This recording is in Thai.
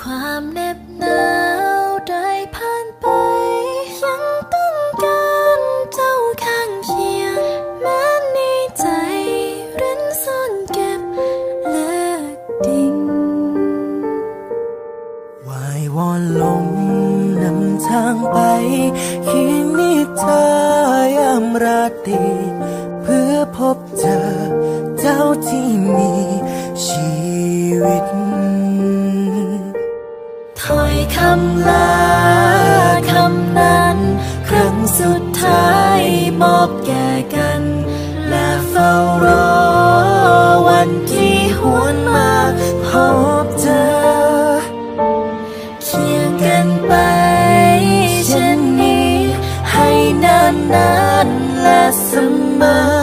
ความเหน็บหนาวได้ผ่านไป ยังต้องการเจ้าข้างเคียง แม้ในใจเร้นซ่อนเก็บเลือดดิ่งวายวอนลมนำทางไปเคียงนิทายามราตรีเพื่อพบเจอเจ้าที่มีชีวิต คำลาคำนั้น ครั้งสุดท้ายมอบแก่กัน และเฝ้ารอวันที่หวนมาพบเธอ เคียงกันไปเช่นนี้ ให้นานนานและเสมอ